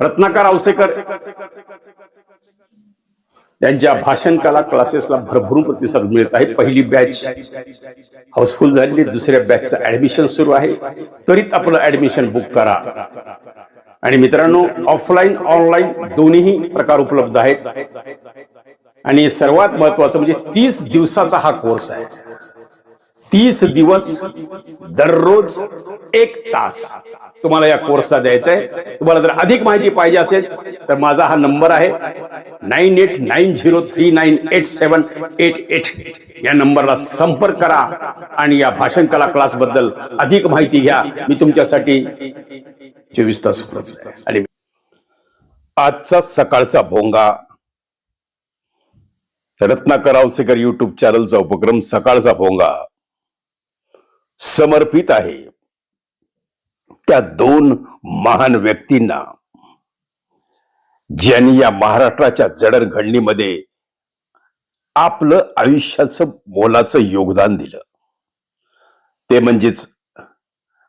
रत्नाकर औसेकर त्यांच्या भाषण कला क्लासेसला भरभरून प्रतिसाद मिळत आहे पहिली बॅच हाऊसफुल झालेली दुसऱ्या बॅचचं ऍडमिशन सुरू आहे. त्वरित आपलं ऍडमिशन बुक करा. आणि मित्रांनो ऑफलाईन ऑनलाईन दोन्ही प्रकार उपलब्ध आहेत. आणि सर्वात महत्वाचं म्हणजे तीस दिवसाचा हा कोर्स आहे. तीस दिवस दररोज एक तास तुम्हाला या कोर्सला द्यायचा आहे. तुम्हाला जर अधिक माहिती पाहिजे असेल तर माझा हा नंबर आहे nine eight nine zero three nine eight seven eight eight या नंबरला संपर्क करा आणि या भाषण कला क्लासबद्दल अधिक माहिती घ्या. मी तुमच्यासाठी चोवीस तास आणि आजचा सकाळचा भोंगा. रत्नाकर औसेकर युट्यूब चॅनलचा उपक्रम सकाळचा भोंगा. समर्पित आहे. त्या दोन महान व्यक्तींना ज्यांनी या महाराष्ट्राच्या जडणघडणीमध्ये आपलं आयुष्याचं मोलाचं योगदान दिलं. ते म्हणजेच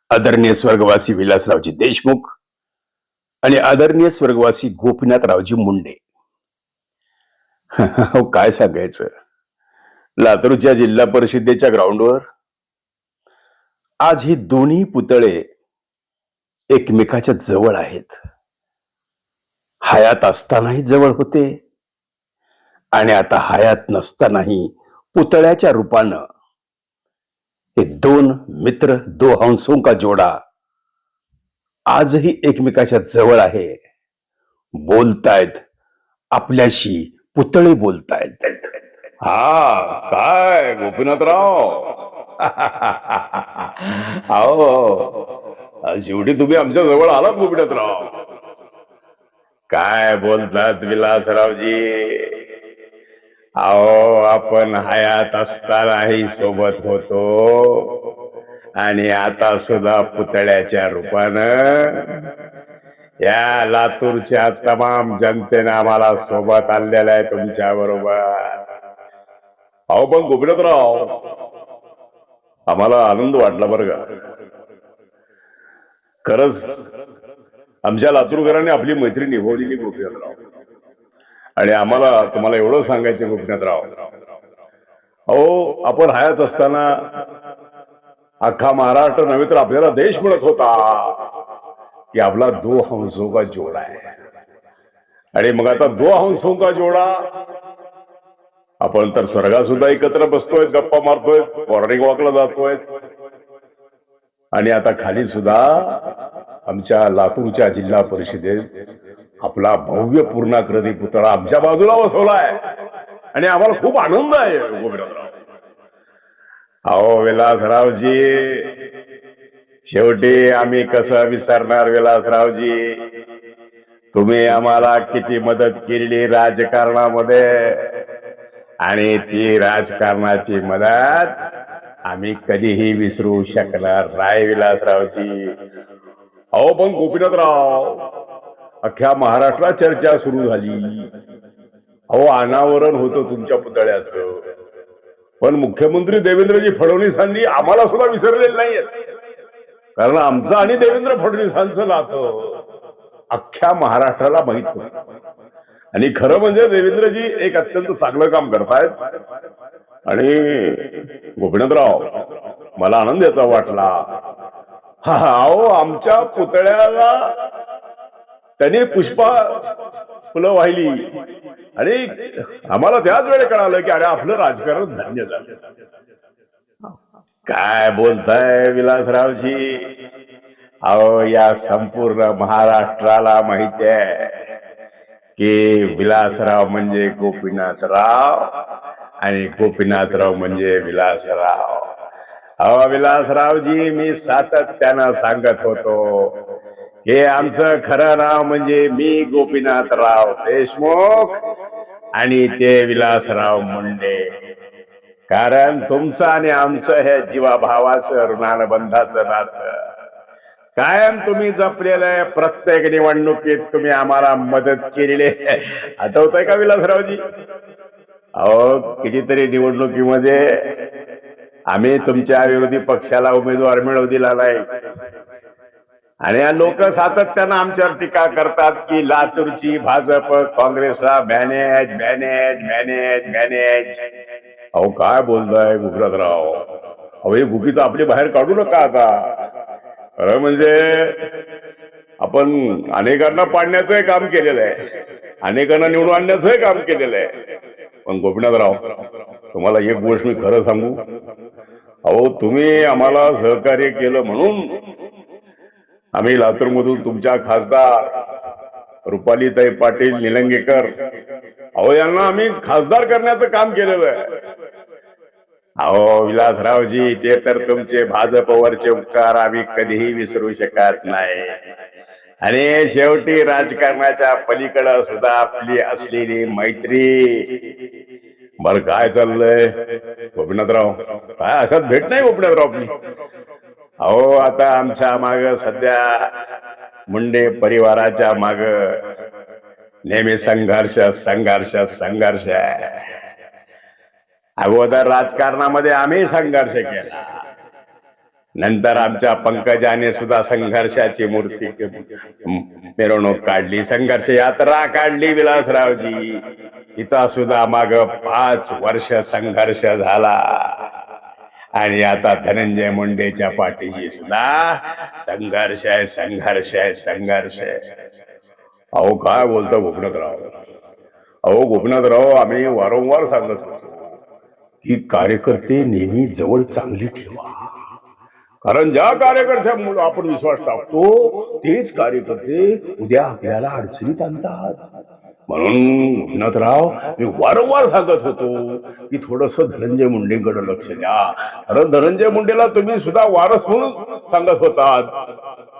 आदरणीय स्वर्गवासी विलासरावजी देशमुख आणि आदरणीय स्वर्गवासी गोपीनाथरावजी मुंडे. हो, काय सांगायचं? लातूरच्या जिल्हा परिषदेच्या ग्राउंडवर आज ही दोन्ही पुतळे एकमेकाच्या जवळ आहेत. हयात असतानाही जवळ होते आणि आता हयात नसतानाही पुतळ्याच्या रूपानं हे दोन मित्र दो हंसों का जोडा आजही एकमेकाच्या जवळ आहे. बोलतायत आपल्याशी पुतळे बोलतायत. हा काय गोपीनाथराव? अहो शेवटी तुम्ही आमच्या जवळ आलात गोपीनाथराव. काय बोलतात विलासरावजी? अहो आपण हयात असतानाही सोबत होतो. आणि आता सुद्धा पुतळ्याच्या रूपानं या लातूरच्या तमाम जनतेने आम्हाला सोबत आणलेलं आहे तुमच्या बरोबर. अहो पण गोपीनाथराव आम्हाला आनंद वाटला बरं का? खरंच आमच्या लातूरकरांनी आपली मैत्री निभवलेली गोपीनाथराव आणि आम्हाला तुम्हाला एवढं सांगायचं गोपीनाथराव अहो आपण हयात असताना अख्खा महाराष्ट्र नव्हे तर आपल्याला देश म्हणत होता की आपला दो हंसों का जोडा आहे. आणि मग आता दो हंसों का जोडा आपण तर स्वर्गात सुद्धा एकत्र बसतोय गप्पा मारतोय मॉर्निंग वॉकला जातोय. आणि आता खाली सुद्धा आमच्या लातूरच्या जिल्हा परिषदेत आपला भव्य पूर्णाकृती पुतळा आमच्या बाजूला बसवलाय. आणि आम्हाला खूप आनंद आहे गोविंदराव. अहो विलासरावजी शेवटी आम्ही कसं विसरणार विलासरावजी? तुम्ही आम्हाला किती मदत केली राजकारणामध्ये? आणि ती राजकारणाची मदत आम्ही कधीही विसरू शकणार राय विलासरावची अहो पण गोपीनाथराव अख्ख्या महाराष्ट्रात चर्चा सुरू झाली. अहो अनावरण होतं तुमच्या पुतळ्याचं. पण मुख्यमंत्री देवेंद्रजी फडणवीसांनी आम्हाला सुद्धा विसरलेलं नाहीये. कारण आमचं आणि देवेंद्र फडणवीसांचं नातं अख्ख्या महाराष्ट्राला माहीत होत. आणि खरं म्हणजे देवेंद्रजी एक अत्यंत चांगलं काम करतायत. आणि गोपीनाथराव मला आनंद याचा वाटला. हा अहो आमच्या पुतळ्याला त्यांनी पुष्पा फुलं वाहिली. आणि आम्हाला त्याच वेळे कळालं की अरे आपलं राजकारण धन्य झालं. काय बोलताय विलासरावजी? अहो या संपूर्ण महाराष्ट्राला माहिती आहे. की विलासराव म्हणजे गोपीनाथराव आणि गोपीनाथराव म्हणजे विलासराव. अहो विलासरावजी मी सातत्यानं सांगत होतो हे आमचं खरं नाव म्हणजे मी गोपीनाथराव देशमुख आणि ते विलासराव मुंडे. कारण तुमचं आणि आमचं हे जीवाभावाचं ऋणानुबंधाचं नातं. कायम तुम्ही जपलेलं आहे प्रत्येक निवडणुकीत तुम्ही आम्हाला मदत केलेली आहे. आठवत आहे का विलासरावजी? अहो कितीतरी निवडणुकीमध्ये आम्ही तुमच्या विरोधी पक्षाला उमेदवार मिळवू दिला नाही. आणि या लोक सातत्यानं आमच्यावर टीका करतात की लातूरची भाजप काँग्रेसला मॅनेज मॅनेज मॅनेज मॅनेज. अहो काय बोलताय गुजरातराव अहो हे गुपित आपली बाहेर काढू नका आता. खरं म्हणजे आपण अनेकांना पाडण्याचंही काम केलेलं आहे. अनेकांना निवडून आणण्याचंही काम केलेलं आहे. पण गोपीनाथराव तुम्हाला एक गोष्ट मी खरं सांगू? अहो तुम्ही आम्हाला सहकार्य केलं म्हणून आम्ही लातूरमधून तुमच्या खासदार रुपालीताई पाटील निलंगेकर अहो यांना आम्ही खासदार करण्याचं काम केलेलं आहे. अहो विलासरावजी ते तर तुमचे भाजपवरचे उपकार आम्ही कधीही विसरू शकत नाही. आणि शेवटी राजकारणाच्या पलीकडं सुद्धा आपली असलेली मैत्री. बर काय चाललंय? गोपीनाथराव काय अशात भेट नाही गोपीनाथराव आपली अहो आता आमच्या माग सध्या मुंडे परिवाराच्या माग नेहमी संघर्ष संघर्ष संघर्ष आहे. अगोदर राजकारणामध्ये आम्ही संघर्ष केला. नंतर आमच्या पंकजाने सुद्धा संघर्षाची मूर्ती मिरवणूक काढली. संघर्ष यात्रा काढली विलासरावजी. हिचा सुद्धा माग पाच वर्ष संघर्ष झाला. आणि आता धनंजय मुंडेच्या पाठीशी सुद्धा संघर्ष आहे संघर्ष आहे संघर्ष आहे. अहो काय बोलतो गोपनाथराव? अहो गोपनाथराव आम्ही वारंवार सांगत होतो. ही कार्यकर्ते नेहमी जवळ चांगली ठेवा. कारण ज्या कार्यकर्त्यामुळे आपण विश्वास टाकतो तेच कार्यकर्ते उद्या आपल्याला अडचणीत आणतात. म्हणून गोपीनाथराव मी वारंवार सांगत होतो की थोडस धनंजय मुंडेकडे लक्ष द्या. कारण धनंजय मुंडेला तुम्ही सुद्धा वारस म्हणून सांगत होतात.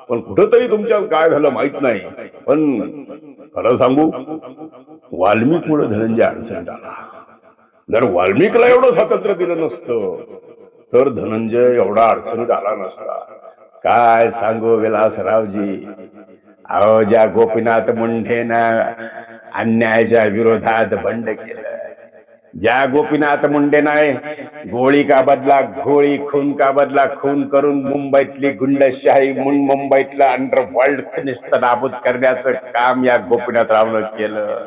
पण कुठंतरी तुमच्या काय झालं माहीत नाही. पण खरं सांगू वाल्मिकमुळे धनंजय अडचणीत आला. जर वाल्मिकला एवढं स्वातंत्र्य दिलं नसतं तर धनंजय एवढा अडचणीत आला नसता. काय सांगू विलासरावजी? अहो ज्या गोपीनाथ मुंडेनं अन्यायाच्या विरोधात बंड केलं. ज्या गोपीनाथ मुंडे नाही गोळी का बदला गोळी खून का बदला खून करून मुंबईतली गुंडशाही मुंबईतलं अंडरवर्ल्ड निस्त नाबूद करण्याचं काम या गोपीनाथरावनं केलं.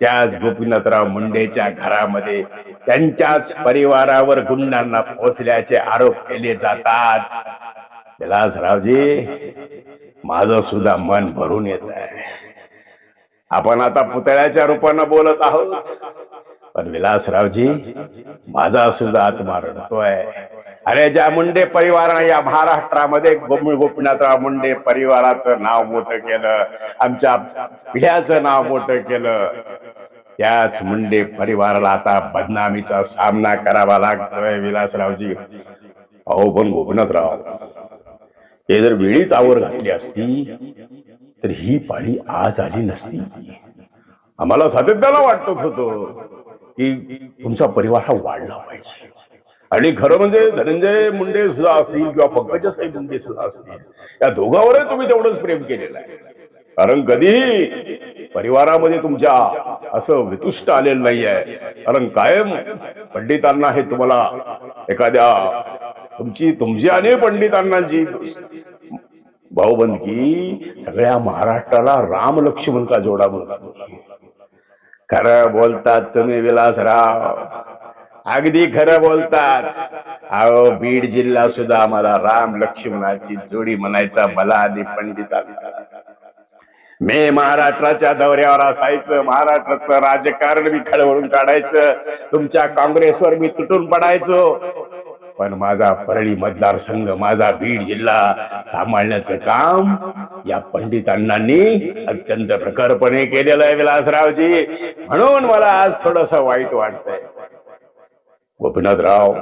त्याच गोपीनाथराव मुंडेच्या घरामध्ये त्यांच्याच परिवारावर गुंडांना पोचल्याचे आरोप केले जातात. विलासरावजी माझं सुद्धा मन भरून येत आहे आपण आता पुतळ्याच्या रूपानं बोलत आहोत. पण विलासरावजी माझा सुद्धा आत्मा रडतोय. अरे ज्या मुंडे परिवाराने या महाराष्ट्रामध्ये गोपी गोपीनाथराव मुंडे परिवाराचं नाव मोठं केलं आमच्या पिढ्याचं नाव मोठं केलं त्याच मुंडे परिवाराला आता बदनामीचा सामना करावा लागतोय विलासरावजी. अहो पण गोपीनाथराव हे जर वेळीच आवर घातली असती तर ही पाळी आज आली नसती. आम्हाला सातत्याला वाटत होतो की तुमचा परिवार हा वाढला पाहिजे. आणि खरं म्हणजे धनंजय मुंडे सुद्धा असतील किंवा पंकजासाहेब मुंडे सुद्धा असतील या दोघांवरही तुम्ही तेवढंच प्रेम केलेलं आहे. कारण कधी परिवारामध्ये तुमच्या असं वितुष्ट आलेलं नाही आहे कारण कायम पंडितांना हे तुम्हाला एखाद्या तुमची तुमची आणि पंडितांनाची भाऊबंदकी सगळ्या महाराष्ट्राला राम लक्ष्मण का जोडा म्हणतात खरं बोलतात तुम्ही विलासराव. अगदी खरं बोलतात. अहो बीड जिल्हा सुद्धा आम्हाला राम लक्ष्मणाची जोडी म्हणायचा मला आधी पंडितांना. मी महाराष्ट्राच्या दौऱ्यावर असायचं. महाराष्ट्राचं राजकारण मी खळवळून काढायचं. तुमच्या काँग्रेसवर मी तुटून पडायचो. पण माझा परळी मतदारसंघ माझा बीड जिल्हा सांभाळण्याचं काम या पंडित अण्णांनी अत्यंत प्रखरपणे केलेलं आहे विलासरावजी. म्हणून मला आज थोडस वाईट वाटतंय. गोपीनाथराव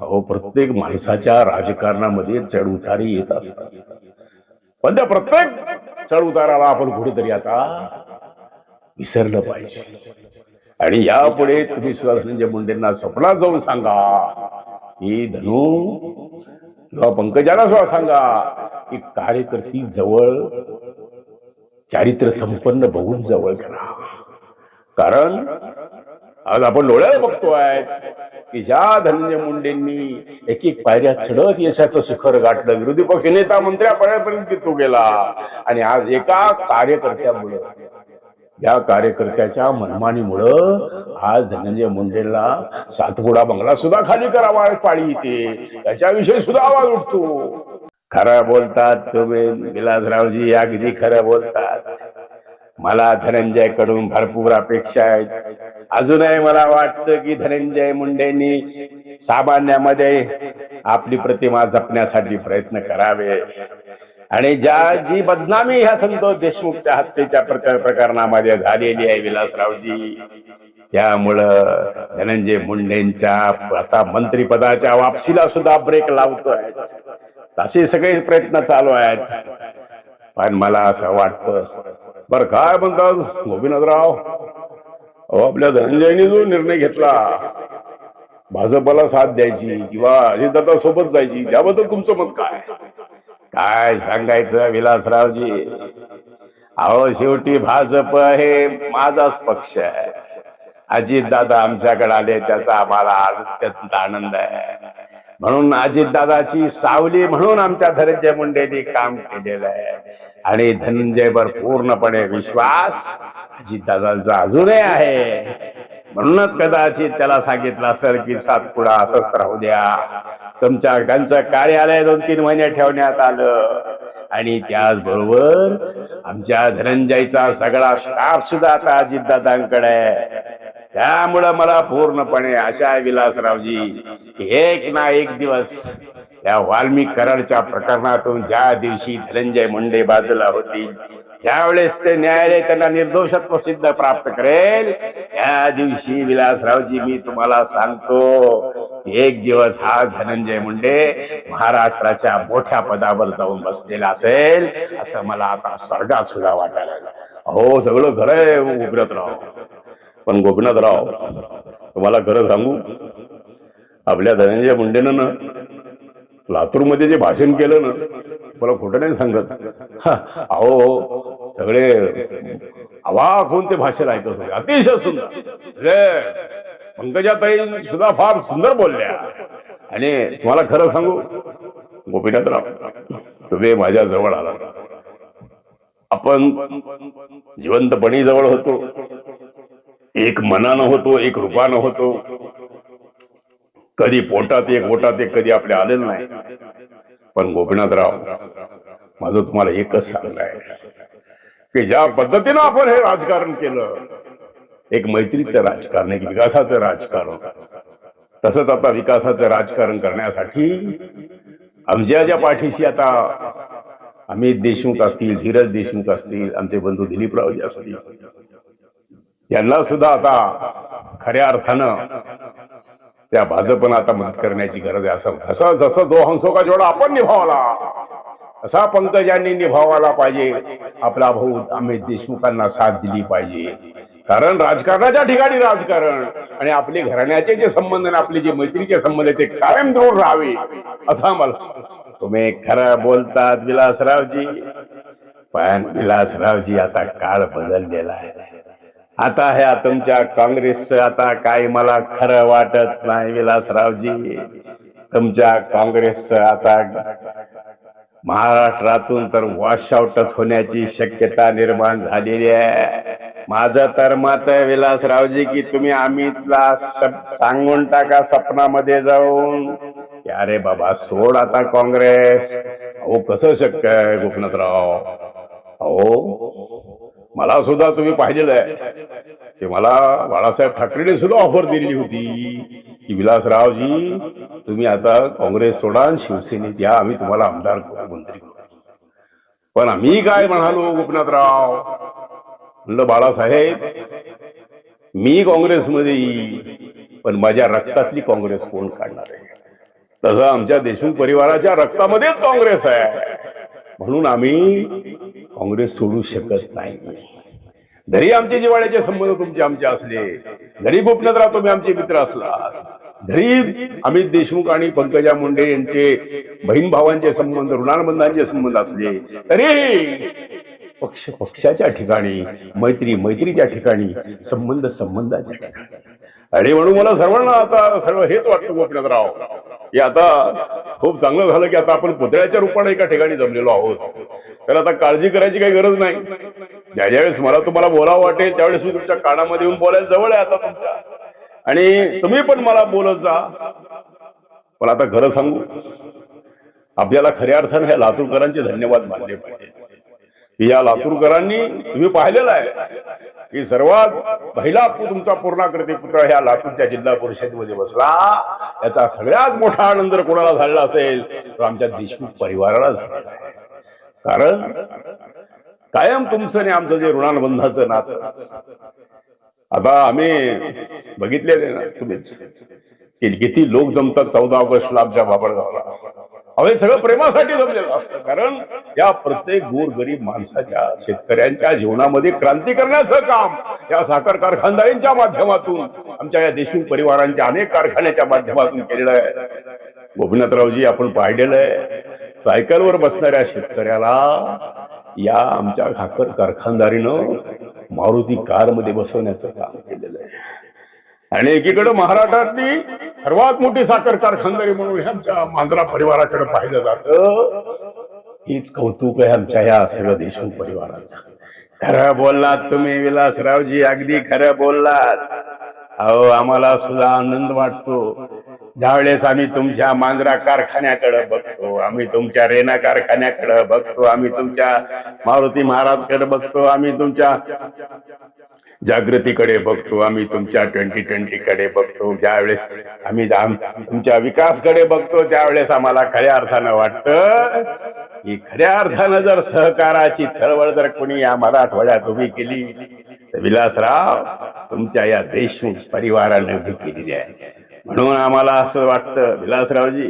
अहो प्रत्येक माणसाच्या राजकारणामध्ये चढ उतारी येत असतात. पण त्या प्रत्येक चढ उताराला आपण कुठेतरी आता विसरलं पाहिजे. आणि यापुढे तुम्ही सुद्धा धनंजय मुंडेंना स्वप्नात जाऊन सांगा की धनु किंवा पंकजाला सुद्धा सांगा की कार्यकर्ती जवळ चारित्र्य संपन्न बघून जवळ करा कारण आज आपण डोळ्याला बघतोय की ज्या धनंजय मुंडेंनी एक एक पायऱ्या चढत यशाचं शिखर गाठलं. विरोधी पक्ष नेता मंत्र्यापर्यंत तो गेला. आणि आज एका कार्यकर्त्यामुळं या कार्यकर्त्याच्या मनमानीमुळं आज धनंजय मुंडेला सातपुडा बंगला सुद्धा खाली करावा पाळी येते त्याच्याविषयी सुद्धा आवाज उठतो. खरं बोलतात तुम्ही विलासरावजी अगदी खरं बोलतात. मला धनंजयकडून भरपूर अपेक्षा आहेत. अजूनही मला वाटतं की धनंजय मुंडेंनी सामान्यामध्ये आपली प्रतिमा जपण्यासाठी प्रयत्न करावे. आणि ज्या जी बदनामी ह्या संतोष देशमुखच्या हत्येच्या प्रकरणामध्ये झालेली आहे विलासरावजी त्यामुळं धनंजय मुंडेंच्या आता मंत्रिपदाच्या वापसीला सुद्धा ब्रेक लावतोय. तसे सगळे प्रयत्न चालू आहेत. पण मला असं वाटतं बर काय म्हणतात गोपीनाथराव अहो आपल्या धनंजयनी जो निर्णय घेतला भाजपला साथ द्यायची किंवा अजितदादा सोबत जायची त्याबद्दल तुमचं मत काय? काय सांगायचं विलासरावजी? अहो शेवटी भाजप हे माझाच पक्ष आहे. अजितदादा आमच्याकडे आले त्याचा आम्हाला अत्यंत आनंद आहे. म्हणून अजितदादाची सावली म्हणून आमच्या धनंजय मुंडेनी काम केलेलं आहे. आणि धनंजयवर पूर्णपणे विश्वास अजितदादांचा अजूनही आहे. म्हणूनच कदाचित त्याला सांगितलं असेल की सातपुडा असंच राहू द्या. तुमच्या त्यांचं कार्यालय दोन तीन महिने ठेवण्यात आलं. आणि त्याचबरोबर आमच्या धनंजयचा सगळा स्टाफ सुद्धा आता अजितदादांकडे आहे. त्यामुळं मला पूर्णपणे आशा आहे विलासरावजी एक ना एक दिवस या वाल्मिक कराडच्या प्रकरणातून ज्या दिवशी धनंजय मुंडे बाजूला होतील त्यावेळेस ते न्यायालय त्यांना निर्दोषत्व सिद्ध प्राप्त करेल. त्या दिवशी विलासरावजी मी तुम्हाला सांगतो एक दिवस हा धनंजय मुंडे महाराष्ट्राच्या मोठ्या पदावर जाऊन बसलेला असेल असं मला आता स्वर्गात सुद्धा वाटायला हो सगळं खरं उघडत राहू पण गोपीनाथराव तुम्हाला खरं सांगू आपल्या धनंजय मुंडेनं ना लातूरमध्ये जे भाषण केलं ना मला खोटं नाही सांगत. अहो सगळे अवाक होऊन ते भाषण ऐकत होते. अतिशय सुंदर. म्हणजे पंकजाताई सुद्धा फार सुंदर बोलल्या. आणि तुम्हाला खरं सांगू गोपीनाथराव तुम्ही माझ्या जवळ आला. आपण जिवंतपणी जवळ होतो. एक मनानं होतो एक रूपानं होतो. कधी पोटात एक ओटात एक कधी आपल्या आलेलं नाही. पण गोपीनाथराव माझं तुम्हाला एकच सांगणं आहे की ज्या पद्धतीनं आपण हे राजकारण केलं एक मैत्रीचं राजकारण एक विकासाचं राजकारण तसंच आता विकासाचं राजकारण करण्यासाठी आमच्या ज्या पाठीशी आता अमित देशमुख असतील धीरज देशमुख असतील आमचे बंधू दिलीपरावजी असतील यांना सुद्धा आता खऱ्या अर्थानं त्या भाजपनं आता मदत करण्याची गरज आहे. असं जसं जसं जो हंसोका जेवढा आपण निभावला. असा पंकजांनी निभावायला पाहिजे. आपला भाऊ अमित देशमुखांना साथ दिली पाहिजे. कारण राजकारणाच्या ठिकाणी राजकारण आणि आपले घराण्याचे जे संबंध आणि आपले जे मैत्रीचे संबंध ते कायम दृढ राहावे असा मला तुम्ही खरं बोलतात विलासरावजी. पण विलासरावजी आता काळ बदललेला आहे. आता ह्या तुमच्या काँग्रेसचं आता काही मला खरं वाटत नाही विलासरावजी. तुमच्या काँग्रेसचं आता महाराष्ट्रातून तर वॉशआउटच होण्याची शक्यता निर्माण झालेली आहे. माझं तर मत आहे विलासरावजी की तुम्ही अमितला सप- सांगून टाका स्वप्नामध्ये जाऊन. अरे बाबा सोड आता काँग्रेस. अहो कसं शक्य आहे गोपनाथराव? अहो मला सुद्धा तुम्ही पाहिलेलं आहे. की मला बाळासाहेब ठाकरेने सुद्धा ऑफर दिलेली होती. की विलासरावजी तुम्ही आता काँग्रेस सोडा शिवसेनेत या आम्ही तुम्हाला आमदार मंत्री करू पण आम्ही काय म्हणालो गोपनाथराव? म्हणलं बाळासाहेब मी काँग्रेसमध्ये येईल पण माझ्या रक्तातली काँग्रेस कोण काढणार आहे? तसं आमच्या देशमुख परिवाराच्या रक्तामध्येच काँग्रेस आहे. म्हणून आम्ही काँग्रेस सोडू शकत नाही. जरी आमचे जिवाळ्याचे संबंध तुमचे आमचे असले जरी गोपीनाथराव तुम्ही आमचे मित्र असला जरी अमित देशमुख आणि पंकजा मुंडे यांचे बहीण भावांचे संबंध ऋणानुबंधांचे संबंध असले तरी पक्ष पक्षाच्या ठिकाणी मैत्री मैत्रीच्या ठिकाणी संबंध संबंधाच्या ठिकाणी. आणि म्हणून मला सर्वांना आता सर्व हेच वाटतं गोपनाथराव. हे आता खूप चांगलं झालं की आता आपण पुतळ्याच्या रूपाने एका ठिकाणी जमलेलो आहोत. तर आता काळजी करायची काही गरज नाही. ज्या ज्यावेळेस मला तुम्हाला बोलावं वाटेल त्यावेळेस मी तुमच्या कानामध्ये येऊन बोलायला जवळ आहे आता तुमच्या. आणि तुम्ही पण मला बोलत जा. पण आता खरं सांगू आपल्याला खऱ्या अर्थानं ह्या लातूरकरांचे धन्यवाद मानले पाहिजे. या लातूरकरांनी तुम्ही पाहिलेलं आहे. की सर्वात पहिला तुमचा पूर्णाकृती पुतळा ह्या लातूरच्या जिल्हा परिषदेमध्ये बसला. याचा सगळ्यात मोठा आनंद कोणाला झालेला असेल तर आमच्या देशमुख परिवाराला झाला कारण कायम तुमचं आणि आमचं जे ऋणानुबंधाचं नातं आता आम्ही बघितलेले ना तुम्हीच. की किती लोक जमतात चौदा ऑगस्टला आमच्या बाबळगावला अहो हे सगळं प्रेमासाठी जमलेलं असतं. कारण या प्रत्येक गोरगरीब माणसाच्या शेतकऱ्यांच्या जीवनामध्ये क्रांती करण्याचं काम या साखर कारखानदारींच्या माध्यमातून आमच्या या देशमुख परिवारांच्या अनेक कारखान्याच्या माध्यमातून केलेलं आहे. गोपीनाथरावजी आपण पाहिलेलं आहे सायकलवर बसणाऱ्या शेतकऱ्याला या आमच्या साखर कारखानदारीनं मारुती कारमध्ये बसवण्याचं काम केलेलं आहे. आणि एकीकडे महाराष्ट्रातली सर्वात मोठी साखर कारखानदारी म्हणून हे आमच्या मांजरा परिवाराकडे पाहिलं जात. हीच कौतुक आहे आमच्या या सगळं देशमुख परिवाराचं. खरं बोललात तुम्ही विलासरावजी अगदी खरं बोललात. अहो आम्हाला सुद्धा आनंद वाटतो. ज्यावेळेस आम्ही तुमच्या मांजरा कारखान्याकडे बघतो आम्ही तुमच्या रेना कारखान्याकडे बघतो आम्ही तुमच्या मारुती महाराजकडे बघतो आम्ही तुमच्या जागृतीकडे बघतो आम्ही तुमच्या ट्वेंटी ट्वेंटी कडे बघतो. ज्यावेळेस आम्ही तुमच्या विकासकडे बघतो त्यावेळेस आम्हाला खऱ्या अर्थानं वाटतं की खऱ्या अर्थानं जर सहकाराची चळवळ जर कोणी या मराठवाड्यात उभी केली तर विलासराव तुमच्या या देशमुख परिवाराने उभी केलेली आहे. म्हणून आम्हाला असं वाटतं विलासरावजी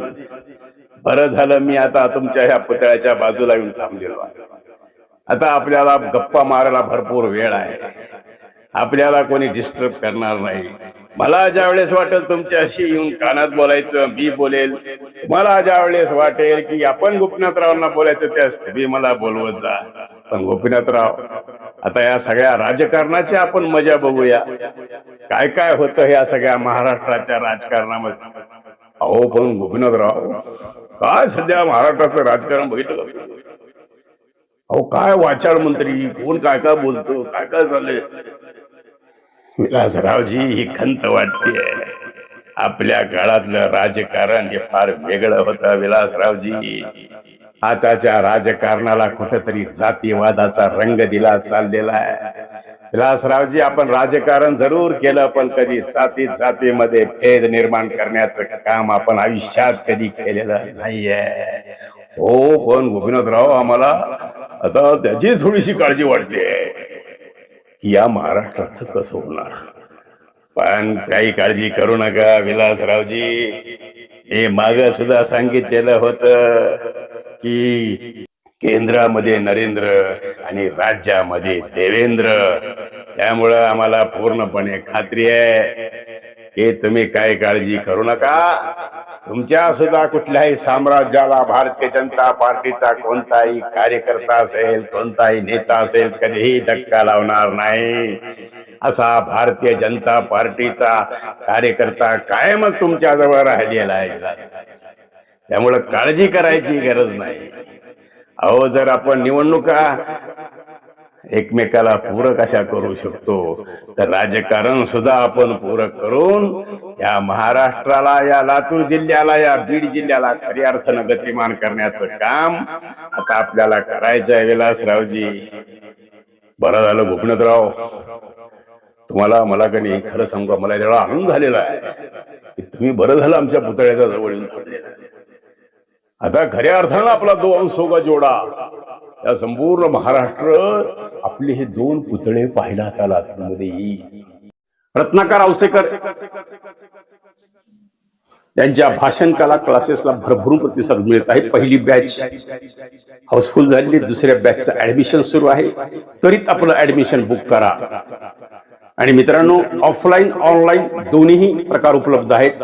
बरं झालं मी आता तुमच्या ह्या पुतळ्याच्या बाजूला येऊन थांबलेलो आहे. आता आपल्याला गप्पा मारायला भरपूर वेळ आहे. आपल्याला कोणी डिस्टर्ब करणार नाही. मला ज्या वेळेस वाटेल तुमच्याशी येऊन कानात बोलायचं मी बोलेल. मला ज्या वेळेस वाटेल की आपण गोपीनाथरावांना बोलायचं त्यास तुम्ही मला बोलवत जा. पण गोपीनाथराव आता या सगळ्या राजकारणाची आपण मजा बघूया. काय काय होतं या सगळ्या महाराष्ट्राच्या राजकारणामध्ये? अहो पण गोपीनाथराव काय सध्या महाराष्ट्राचं राजकारण बघितलं? अहो काय वाचाळ मंत्री? कोण काय काय बोलतो? काय काय चाललंय? विलासरावजी ही खंत वाटते आपल्या काळातलं राजकारण हे फार वेगळं होतं विलासरावजी. आताच्या राजकारणाला कुठेतरी जातीवादाचा रंग दिला चाललेला आहे. विलासरावजी आपण राजकारण जरूर केलं पण कधी जाती जातीमध्ये भेद निर्माण करण्याचं काम आपण आयुष्यात कधी केलेलं नाहीये. हो पण गोपीनाथराव आम्हाला आता त्याची थोडीशी काळजी वाटते की या महाराष्ट्राचं कसं होणार? पण काही काळजी करू नका विलासरावजी. हे माग सुद्धा सांगितलेलं होतं की केंद्रामध्ये नरेंद्र आणि राज्यामध्ये देवेंद्र. त्यामुळं आम्हाला पूर्णपणे खात्री आहे की तुम्ही काय काळजी करू नका. तुमच्या सुद्धा कुठल्याही साम्राज्याला भारतीय जनता पार्टीचा कोणताही कार्यकर्ता असेल कोणताही नेता असेल कधीही धक्का लावणार नाही. असा भारतीय जनता पार्टीचा कार्यकर्ता कायमच तुमच्या जवळ राहिलेला आहे. त्यामुळं काळजी करायची गरज नाही. अहो जर आपण निवडणुका एकमेकाला पूरक अशा करू शकतो. तर राजकारण सुद्धा आपण पूरक करून या महाराष्ट्राला या लातूर जिल्ह्याला या बीड जिल्ह्याला खऱ्या अर्थानं गतिमान करण्याचं काम आता आपल्याला करायचं आहे विलासरावजी. बरं झालं गोपीनाथराव. तुम्हाला मला कणी खरं सांगू मला एवढा आनंद झालेला आहे की तुम्ही बरं झालं आमच्या पुतळ्याच्या जवळ येऊन आता खऱ्या अर्थानं आपला दोन सोगा जोडा. या संपूर्ण महाराष्ट्र आपले हे दोन पुतळे पाहायला त्याला आतमध्ये येईल रत्नाकर औसेकर त्यांच्या भाषण कला क्लासेसला भरभरून प्रतिसाद मिळत आहे. पहिली बॅच हाऊसफुल झालेली दुसऱ्या बॅचचं ऍडमिशन सुरू आहे. त्वरित आपलं ऍडमिशन बुक करा. आणि मित्रांनो ऑफलाईन ऑनलाईन दोन्ही प्रकार उपलब्ध आहेत.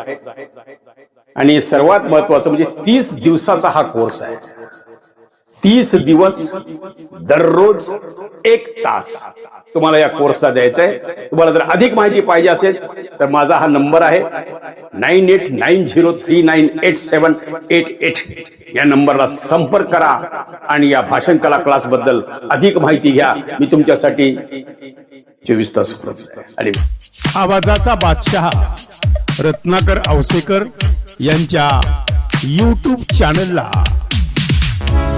आणि सर्वात महत्वाचं म्हणजे तीस दिवसाचा हा कोर्स आहे. तीस दिवस दररोज एक तास तुम्हाला या कोर्सला द्यायचा आहे तुम्हाला जर अधिक माहिती पाहिजे असेल तर माझा हा नंबर आहे nine eight nine zero three nine eight seven eight eight या नंबरला संपर्क करा आणि या भाषण कला क्लासबद्दल अधिक माहिती घ्या. मी तुमच्यासाठी चोवीस तास आणि आवाजाचा बादशहा रत्नाकर अवसेकर यांच्या यूट्यूब चॅनलला